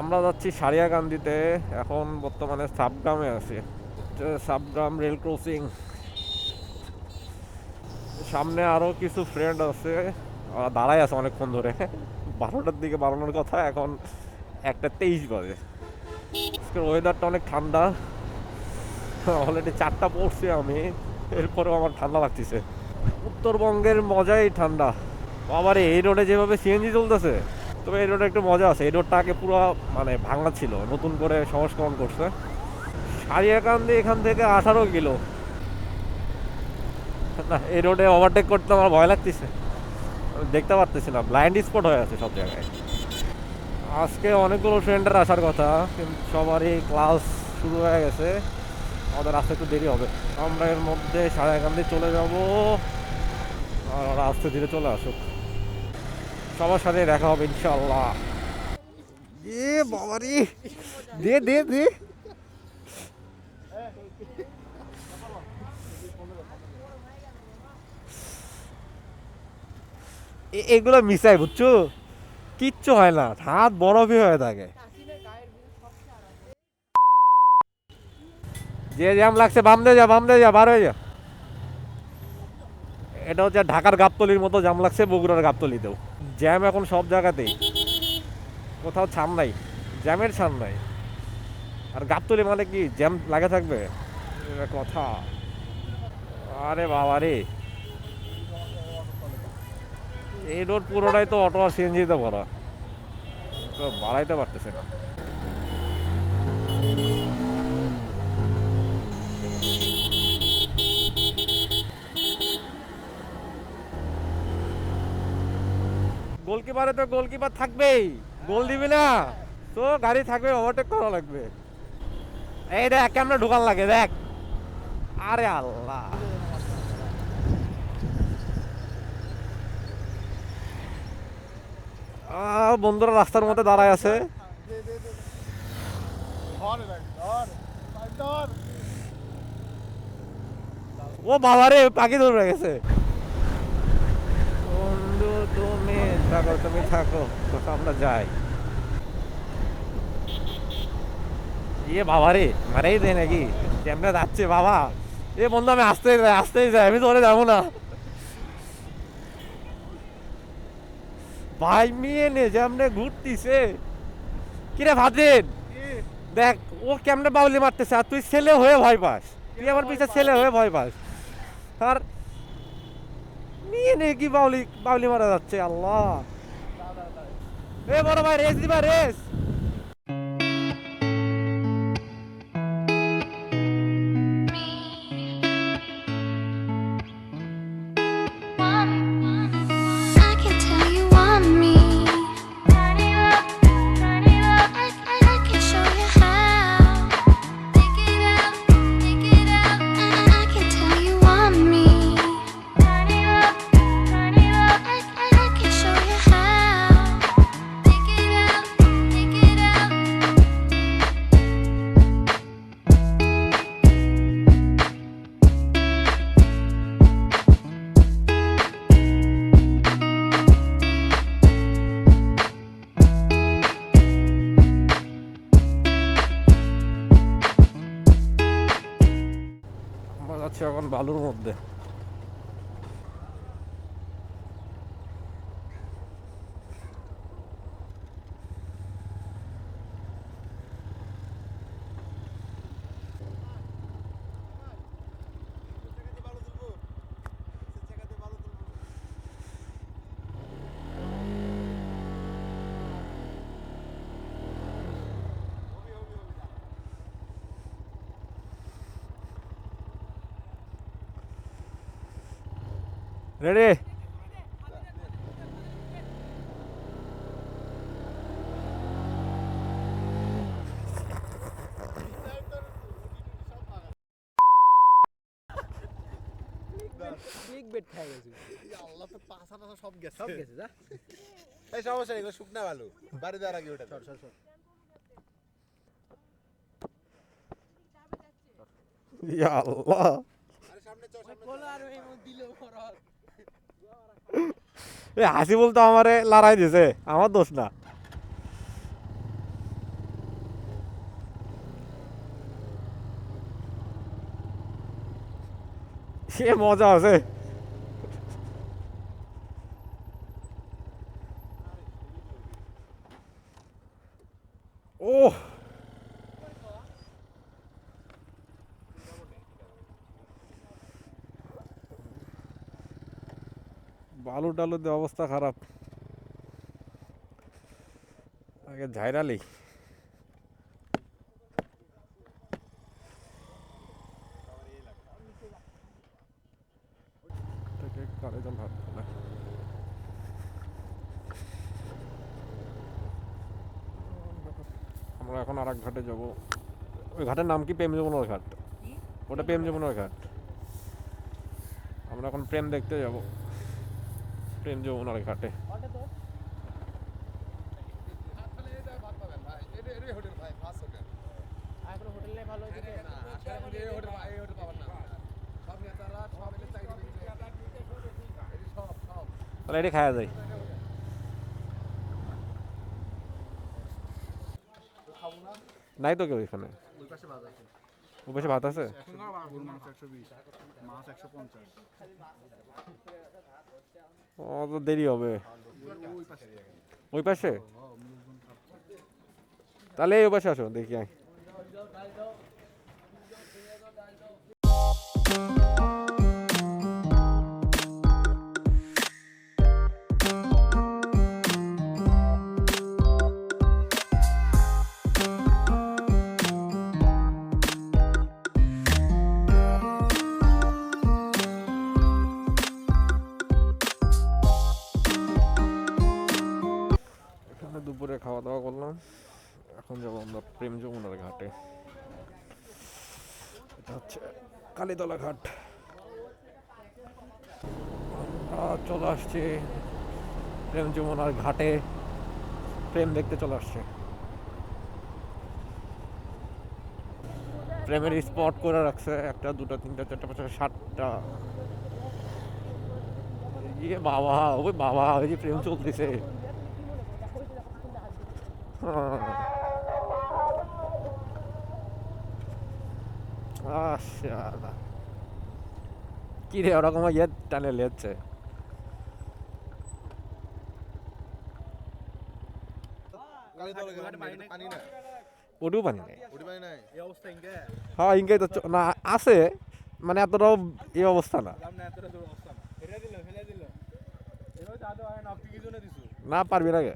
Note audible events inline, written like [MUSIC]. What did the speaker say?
আমরা যাচ্ছি সারিয়াকান্দিতে এখন বর্তমানে সাবগ্রামে আছি। Sabgram rail crossing. সামনে আরও কিছু ফ্রেন্ড আছে দাঁড়াই আছে অনেকক্ষণ ধরে। বারোটার দিকে বাড়ানোর কথা, এখন একটা তেইশ বাজে। ওয়েদারটা অনেক ঠান্ডা। অলরেডি চারটা পড়ছি আমি, এরপরেও আমার ঠান্ডা লাগতেছে। উত্তরবঙ্গের মজাই ঠান্ডা। আবার এই রোডে যেভাবে সিএনজি চলতেছে তবে এই রোডে একটু মজা আছে। এই রোডটা আগে পুরো মানে ভাঙা ছিল, নতুন করে সংস্করণ করছে। সারিয়াকান্দি এখান থেকে আঠারো কিলো। না, এই রোডে ওভারটেক করতে আমার ভয় লাগতেছে। দেখতে পারতেছি না ব্লাইন্ড স্পট হয়ে আছে সব জায়গায়। আজকে অনেকগুলো ফ্রেন্ডের আসার কথা, কিন্তু সবারই ক্লাস শুরু হয়ে গেছে। আমাদের আসতে একটু দেরি হবে। আমরা এর মধ্যে সাড়ে চলে যাব। আর আস্তে ধীরে চলে আসুক। সবার সাথে দেখা হবে ইনশাল্লাহ এ বাবারি। দে দে দে। এগুলো মিশাই, বুঝছ? কিচ্ছু হয় না। হাত বরফই হয়ে থাকে। যে জ্যাম লাগছে, বাম দিয়ে যা, বাম দিয়ে যা, বার হয়ে যা। এটা হচ্ছে ঢাকার গাবতলির মতো জ্যাম লাগছে, বগুড়ার গাবতলিতেও। জ্যাম এখন সব জায়গাতেই। কোথাও ছান নাই, জ্যামের ছান নাই। আর গাবতলি মানে কি, জ্যাম লাগে থাকবে? কথা। আরে বাবা রে। এই রোড পুরোটাই তো অটো আর সিএনজিতে ভরা। তো বাড়াইতে পারতেছে না। গোলকিপারে তো গোলকিপার থাকবেই। গোল দিবি না? তো গাড়ি থাকবে ওভারটেক করা লাগবে। এই দেখ, কেমন ঢুকান লাগে, দেখ। আরে আল্লাহ। বন্ধুরা রাস্তার মধ্যে দাঁড়ায় আছে। ও বাবা রে পাখি ধরে গেছে বন্ধু থাকো তুমি থাকো আমরা যাই। ইয়ে বাবা রে, মারাই দেয় নাকি? যাচ্ছে বাবা। এ বন্ধু, আমি যাই যাই, আমি যাব না। ভাই, মেয়ে নে যেমনে ঘুরতিছে। কিরে ভাদ্রেন দেখ, ও কেমনে বাউলি মারতেছে, আর তুই ছেলে হয়ে ভয় পাস। তুই আমার পিছে ছেলে হয়ে ভয় পাস। আর নিয়ে নে কি বাউলি বাউলি মারা যাচ্ছে? আল্লাহ। এ বড় ভাই রেস দিবা রেস। বালুর মধ্যে। রেডি বিগ খাই গেছি। আল্লাহ তো সব গেছে। সব গেছে যা। এই সমস্যা নেই, এগুলো শুকনা ভালো বাড়ি দেওয়ার আগে ওটা সর সর সর আল্লাহ। আরে সামনে চল সামনে বলো আর এই দিল ফরত এ [LAUGHS] হাসি বলতো আমারে লড়াই দিছে আমার দোষ না। সে মজা আছে। ওহ! ও বালু টালুতে অবস্থা খারাপ। আগে ঝাইরালি কারে জল হাত আমরা এখন আর এক ঘাটে যাব। ওই ঘাটের নাম কি? প্রেম যমুনার ঘাট। ওটা প্রেম যমুনার ঘাট। আমরা এখন প্রেম দেখতে যাব। প্রেম যমুনার ঘাটে তাহলে এটা খাওয়া যায় নাই তো কেউ এখানে ওই পাশে ভাত আছে? ও দেরি হবে। ওই পাশে? তাহলে এই পাশে আসো, দেখি আয় এখন যাব আমরা প্রেম যমুনার ঘাটে। এটা হচ্ছে কালীতলা ঘাট। চলে আসছি প্রেম যমুনার ঘাটে। প্রেম দেখতে চলে আসছে। প্রেমের স্পট করে রাখছে একটা, দুটা, তিনটা, চারটা, পাঁচটা, সাতটা। ইয়ে বাবা, ওই বাবা, ওই যে প্রেম চলতেছে। কি রে ওরকম ইয়ে টানে লেচ্ছে পানি না ওটিও পানি পানি নাই হ্যাঁ তো না আছে মানে এতটাও এই অবস্থা না। ফেলে দিল ফেলে দিল। এবার যাতে না আপনি কি জন্য দিছো? না পারবি না গে